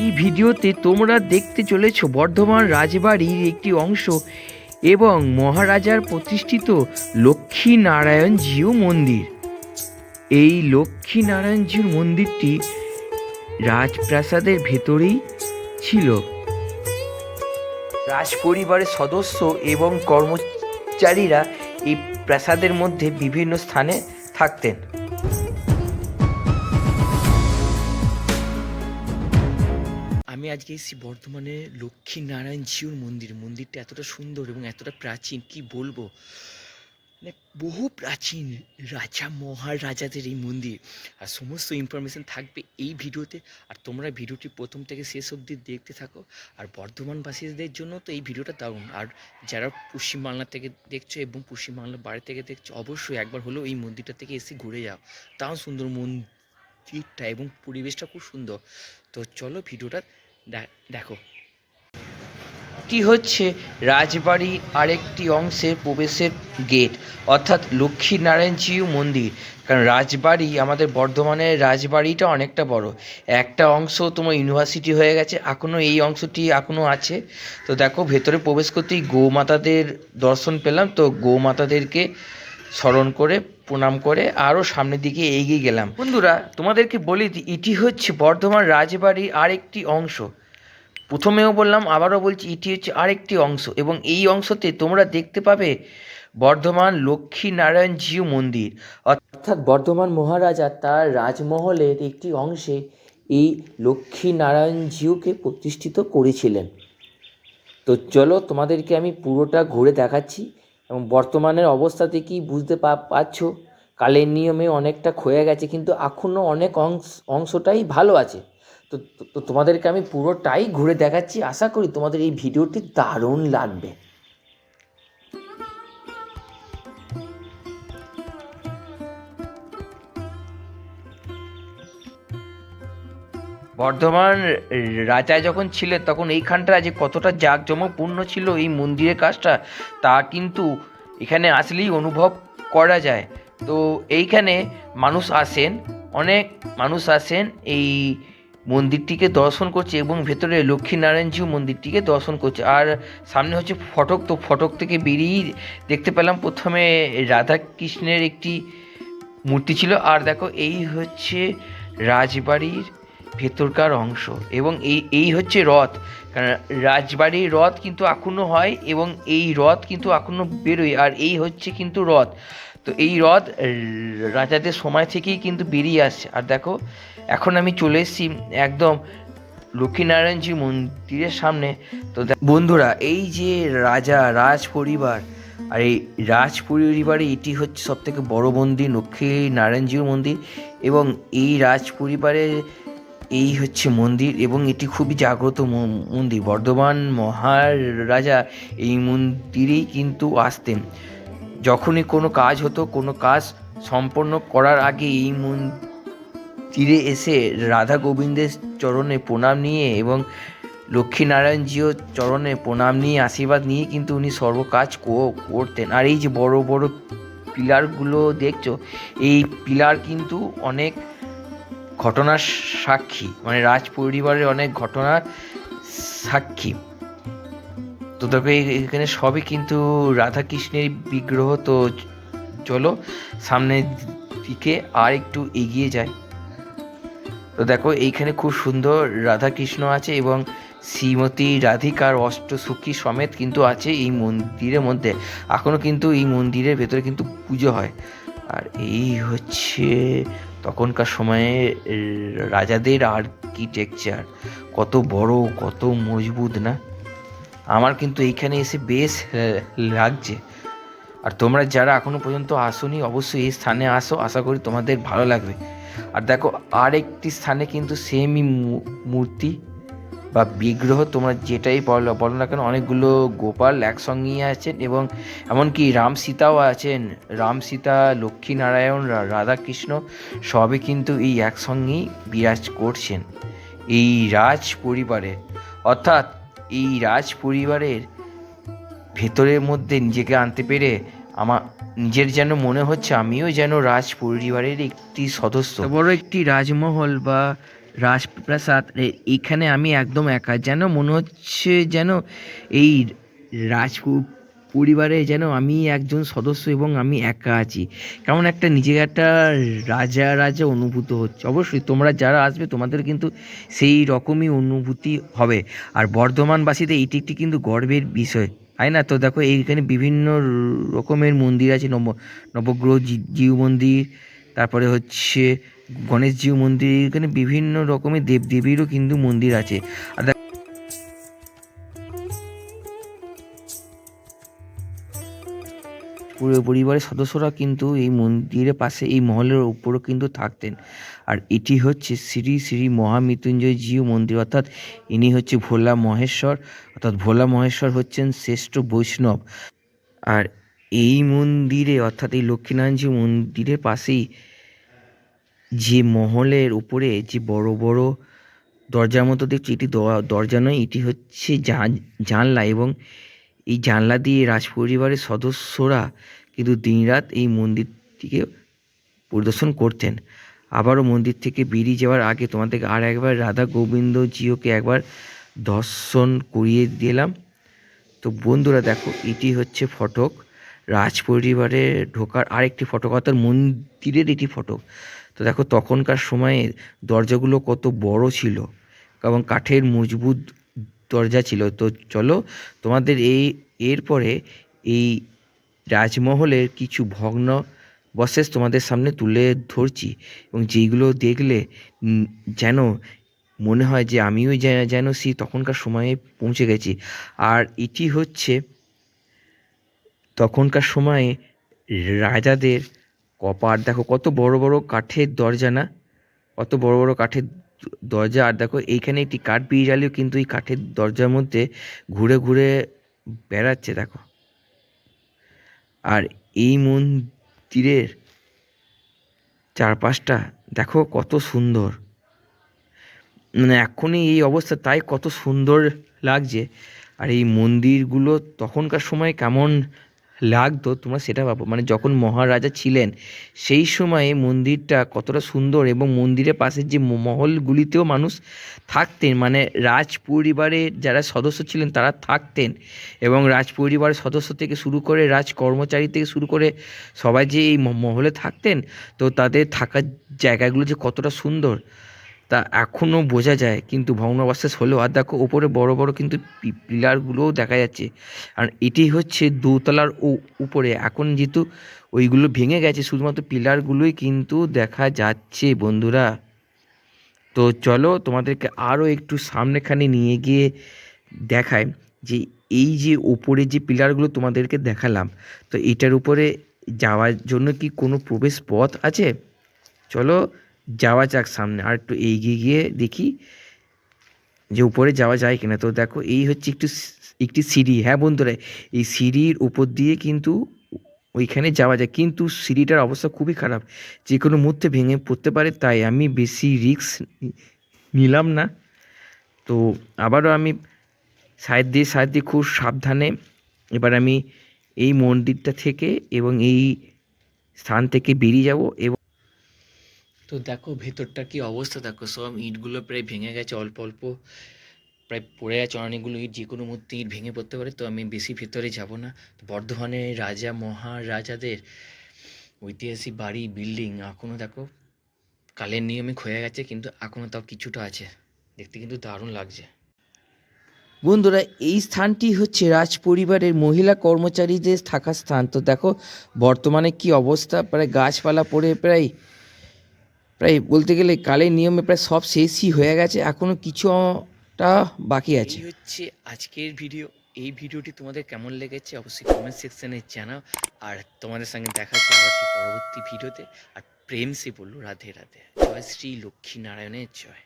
এই ভিডিওতে তোমরা দেখতে চলেছ বর্ধমান রাজবাড়ির একটি অংশ এবং মহারাজার প্রতিষ্ঠিত লক্ষ্মী নারায়ণ জিউ মন্দির। এই লক্ষ্মী নারায়ণ জিউ মন্দিরটি রাজপ্রাসাদের ভেতরেই ছিল। রাজপরিবারের সদস্য এবং কর্মচারীরা এই প্রাসাদের মধ্যে বিভিন্ন স্থানে থাকতেন। আজকে এসেছি বর্ধমানে লক্ষ্মী নারায়ণ জিউর মন্দির। মন্দিরটা এতটা সুন্দর এবং এতটা প্রাচীন, কি বলব? মানে বহু প্রাচীন রাজা, মহারাজাদের এই মন্দির। আর সমস্ত ইনফরমেশন থাকবে এই ভিডিওতে। আর তোমরা ভিডিওটি প্রথম থেকে শেষ অবধি দেখতে থাকো। আর বর্ধমানবাসীদের জন্য তো এই ভিডিওটা দারুণ। আর যারা পশ্চিমবাংলা থেকে দেখছ এবং পশ্চিমবাংলার বাইরে থেকে দেখছ, অবশ্যই একবার হলেও এই মন্দিরটা থেকে এসে ঘুরে যাও। তাও সুন্দর মন্দিরটা এবং পরিবেশটা খুব সুন্দর। তো চলো ভিডিওটা দেখো। এটি হচ্ছে? রাজবাড়ির আরেকটি অংশের প্রবেশের গেট অর্থাৎ লক্ষ্মীনারায়ণজিউ মন্দির। কারণ রাজবাড়ি, আমাদের বর্ধমানের রাজবাড়িটা অনেকটা বড়। একটা অংশ তোমার ইউনিভার্সিটি হয়ে গেছে এখনও এই অংশটি এখনও আছে। তো দেখো, ভেতরে প্রবেশ করতেই গৌমাতাদের দর্শন পেলাম। তো গৌমাতাদেরকে স্মরণ করে প্রণাম করে আরও সামনের দিকে এগিয়ে গেলাম। বন্ধুরা, তোমাদেরকে বলি এটি হচ্ছে বর্ধমান রাজবাড়ির আরেকটি অংশ। প্রথমেও বললাম, আবারও বলছি এটি হচ্ছে আরেকটি অংশ এবং এই অংশতে তোমরা দেখতে পাবে বর্ধমান লক্ষ্মী নারায়ণ জিউ মন্দির। অর্থাৎ বর্ধমান মহারাজা তার রাজমহলের একটি অংশে এই লক্ষ্মী নারায়ণ জিউকে প্রতিষ্ঠিত করেছিলেন। তো চলো তোমাদেরকে আমি পুরোটা ঘুরে দেখাচ্ছি। এবং বর্তমানের অবস্থাতে কি বুঝতে পারছ, কালের নিয়মে অনেকটা ক্ষয়ে গেছে, কিন্তু এখনও অনেক অংশ, অংশটাই ভালো আছে। তো- তো তোমাদেরকে আমি পুরোটাই ঘুরে দেখাচ্ছি, আশা করি তোমাদের এই ভিডিওটি দারুণ লাগবে। বর্ধমান রাজা যখন ছিলেন তখন এইখানটা যে কতটা জাঁকজমকপূর্ণ ছিল এই মন্দিরের কাজটা, তা কিন্তু এখানে আসলেই অনুভব করা যায়। তো এইখানে মানুষ আসেন, অনেক মানুষ আসেন এই মন্দিরটিকে দর্শন করছে এবং ভেতরে লক্ষ্মীনারায়ণজিউ মন্দিরটিকে দর্শন করছে। আর সামনে হচ্ছে ফটক, তো ফটক থেকে বেরিয়েই দেখতে পেলাম প্রথমে রাধা কৃষ্ণের একটি মূর্তি ছিল। আর দেখো, এই হচ্ছে রাজবাড়ির ভেতরকার অংশ এবং এই এই হচ্ছে রথ। কারণ রাজবাড়ির রথ কিন্তু এখনও হয় এবং এই রথ কিন্তু এখনও বেরোয়, আর এই হচ্ছে কিন্তু রথ। তো এই রথ রাজাদের সময় থেকেই কিন্তু বেরিয়ে আসছে আর দেখো, এখন আমি চলে এসেছি একদম লক্ষ্মীনারায়ণজি মন্দিরের সামনে। তো বন্ধুরা, এই যে রাজা রাজ পরিবার আর এই রাজ পরিবারে এটি হচ্ছে সব থেকে বড় মন্দির লক্ষ্মী নারায়ণজির মন্দির। এবং এই রাজ পরিবারের এই হচ্ছে মন্দির এবং এটি খুবই জাগ্রত মন্দির। বর্ধমান মহারাজা এই মন্দিরেই কিন্তু আসতেন। যখনই কোনো কাজ হতো, কোনো কাজ সম্পন্ন করার আগে এই মন্দিরে এসে রাধা গোবিন্দের চরণে প্রণাম নিয়ে এবং লক্ষ্মীনারায়ণজিও চরণে প্রণাম নিয়ে, আশীর্বাদ নিয়ে কিন্তু উনি সর্বকাজ করতেন। আর এই যে বড় বড় পিলারগুলো দেখছ, এই পিলার কিন্তু অনেক ঘটনার সাক্ষী মানে রাজ পরিবারের অনেক ঘটনার সাক্ষী। তো এই- এখানে সবই কিন্তু রাধাকৃষ্ণের বিগ্রহ। তো চলো, সামনের দিকে আর একটু এগিয়ে যায় তো দেখো, এইখানে খুব সুন্দর রাধাকৃষ্ণ আছে এবং শ্রীমতী রাধিকার অষ্টসখী সমেত কিন্তু আছে এই মন্দিরের মধ্যে। এখনও কিন্তু এই মন্দিরের ভেতরে কিন্তু পুজো হয়। আর এই হচ্ছে তখনকার সময়ে রাজাদের আর্কিটেকচার কত বড়, কত মজবুত না? আমার কিন্তু এইখানে এসে বেশ লাগছে। আর তোমরা যারা এখনও পর্যন্ত আসোনি, অবশ্যই এই স্থানে আসো। আশা করি তোমাদের ভালো লাগবে। আর দেখো আর একটি স্থানে কিন্তু সেমই মূর্তি। বা বিগ্রহ তোমরা যেটাই বলো বলো না কেন, অনেকগুলো গোপাল একসঙ্গেই আছেন এবং এমনকি রাম সীতাও আছেন। রাম সীতা লক্ষ্মীনারায়ণ রাধাকৃষ্ণ সবই কিন্তু এই একসঙ্গেই বিরাজ করছেন এই রাজ পরিবারে। অর্থাৎ এই রাজ পরিবারের ভেতরের মধ্যে নিজেকে আনতে পেরে আমার নিজের যেন মনে হচ্ছে আমিও যেন রাজ পরিবারের একটি সদস্য। বড় একটি রাজমহল বা রাজপ্রাসাদ। এ- এইখানে আমি একদম একা। যেন মনে হচ্ছে যেন এই রাজ পরিবারে যেন আমি একজন সদস্য এবং আমি একা আছি। কেমন একটা নিজের একটা রাজা রাজা অনুভূত হচ্ছে। অবশ্যই তোমরা যারা আসবে, তোমাদের কিন্তু সেই রকমই অনুভূতি হবে। আর বর্ধমানবাসীতে এটি একটি কিন্তু গর্বের বিষয়, তাই না? তো দেখো, এইখানে বিভিন্ন রকমের মন্দির আছে। নব, নবগ্রহ জীব মন্দির, তারপরে হচ্ছে গণেশজিউ মন্দির, এখানে বিভিন্ন রকমের দেবদেবীরও কিন্তু মন্দির আছে। আর পুরো পরিবারের সদস্যরা কিন্তু এই মন্দিরের পাশে, এই মহলের উপরও কিন্তু থাকতেন। আর এটি হচ্ছে শ্রী শ্রী মহামৃত্যুঞ্জয় জিউ মন্দির, অর্থাৎ ইনি হচ্ছে ভোলা মহেশ্বর, অর্থাৎ ভোলা মহেশ্বর হচ্ছেন শ্রেষ্ঠ বৈষ্ণব। আর এই মন্দিরে, অর্থাৎ এই লক্ষ্মীনারায়ণজি মন্দিরের পাশেই যে মহলের উপরে যে বড় বড় দরজার মতো দেখছি, এটি দরজা নয়, এটি হচ্ছে জান- জানলা এবং এই জানলা দিয়ে রাজপরিবারের সদস্যরা কিন্তু দিনরাত এই মন্দিরটিকে পরিদর্শন করতেন। আবারও মন্দির থেকে বেরিয়ে যাওয়ার আগে তোমাদেরকে আর একবার রাধা গোবিন্দ জিওকে একবার দর্শন করিয়ে দিলাম। তো বন্ধুরা দেখো, এটি হচ্ছে ফটক। রাজপরিবারে ঢোকার আরেকটি ফটক, অর্থাৎ মন্দিরের এটি ফটক। তো দেখো তখনকার সময়ে দরজাগুলো কত বড় ছিল এবং কাঠের মজবুত দরজা ছিল। তো চলো তোমাদের এই, এরপরে এই রাজমহলের কিছু ভগ্ন বশেষ তোমাদের সামনে তুলে ধরছি এবং যেইগুলো দেখলে যেন মনে হয় যে আমিও যেন সেই তখনকার সময়ে পৌঁছে গেছি। আর এটি হচ্ছে তখনকার সময়ে রাজাদের কপার দেখো কত বড় বড় কাঠের দরজা না? কত বড় বড় কাঠের দরজা। আর দেখো এইখানে একটি কাঠ বিড়ালিও কিন্তু এই কাঠের দরজার মধ্যে ঘুরে ঘুরে বেড়াচ্ছে, দেখো। আর এই মন্দিরের চারপাশটা, দেখো কত সুন্দর। মানে এখনই এই অবস্থা, তাই কত সুন্দর লাগছে। আর এই মন্দিরগুলো তখনকার সময় কেমন লাগতো, তোমরা সেটা ভাবো। মানে যখন মহারাজা ছিলেন, সেই সময়ে মন্দিরটা কতটা সুন্দর এবং মন্দিরের পাশের যে মহলগুলিতেও মানুষ থাকতেন। মানে রাজ পরিবারের যারা সদস্য ছিলেন, তারা থাকতেন এবং রাজ পরিবারের সদস্য থেকে শুরু করে রাজ কর্মচারী থেকে শুরু করে সবাই যে এই মহলে থাকতেন, তো তাদের থাকার জায়গাগুলো যে কতটা সুন্দর তা এখনও বোঝা যায়, কিন্তু ভগ্নাবশেষ হলেও আর দেখো ওপরে বড় বড় কিন্তু পিলারগুলোও দেখা যাচ্ছে। আর এটি হচ্ছে দোতলার ও- উপরে। এখন যেহেতু ওইগুলো ভেঙে গেছে, শুধুমাত্র পিলারগুলোই কিন্তু দেখা যাচ্ছে বন্ধুরা। তো চলো তোমাদেরকে আরও একটু সামনেখানে নিয়ে গিয়ে দেখায় যে এই যে ওপরে যে পিলারগুলো তোমাদেরকে দেখালাম, তো এটার উপরে যাওয়ার জন্য কি কোনো প্রবেশ পথ আছে? চলো যাওয়া যাক সামনে, আর একটু এগিয়ে গিয়ে দেখি যে উপরে যাওয়া যায় কিনা। তো দেখো, এই হচ্ছে একটু একটি সিঁড়ি। হ্যাঁ বন্ধুরা, এই সিঁড়ির উপর দিয়ে কিন্তু ওইখানে যাওয়া যায়। কিন্তু সিঁড়িটার অবস্থা খুবই খারাপ। যে কোনো মুহূর্তে ভেঙে পড়তে পারে, তাই আমি বেশি রিস্ক নিলাম না। তো আবারও আমি সাইড দিয়ে সাইড দিয়ে খুব সাবধানে এবার আমি এই মন্দিরটা থেকে এবং এই স্থান থেকে বেরিয়ে যাব এবং তো দেখো ভেতরটা কি অবস্থা? দেখো সব ইটগুলো প্রায় ভেঙে গেছে, অল্প অল্প। প্রায় পড়ে আছে অনেকগুলো ইট, যে কোনো মুহূর্তে ইট ভেঙে পড়তে পারে, তো আমি বেশি ভেতরে যাব না। বর্ধমানে রাজা, মহারাজাদের ঐতিহাসিক বাড়ি, বিল্ডিং এখনও দেখো কালের নিয়মে ক্ষয়ে গেছে, কিন্তু এখনও তাও কিছুটা আছে। দেখতে কিন্তু দারুণ লাগছে। বন্ধুরা, এই স্থানটি হচ্ছে রাজ পরিবারের মহিলা কর্মচারীদের থাকার স্থান। তো দেখো বর্তমানে কি অবস্থা? প্রায় গাছপালা পড়ে, প্রায় প্রায় বলতে গেলে কালের নিয়মে প্রায় সব শেষই হয়ে গেছে এখনও কিছুটা বাকি আছে। হচ্ছে আজকের ভিডিও। এই ভিডিওটি তোমাদের কেমন লেগেছে অবশ্যই কমেন্ট সেকশনে জানাও। আর তোমাদের সঙ্গে দেখা হচ্ছে পরবর্তী ভিডিওতে। আর প্রেম সে বলল, রাধে রাধে। জয় শ্রী লক্ষ্মী নারায়ণের জয়।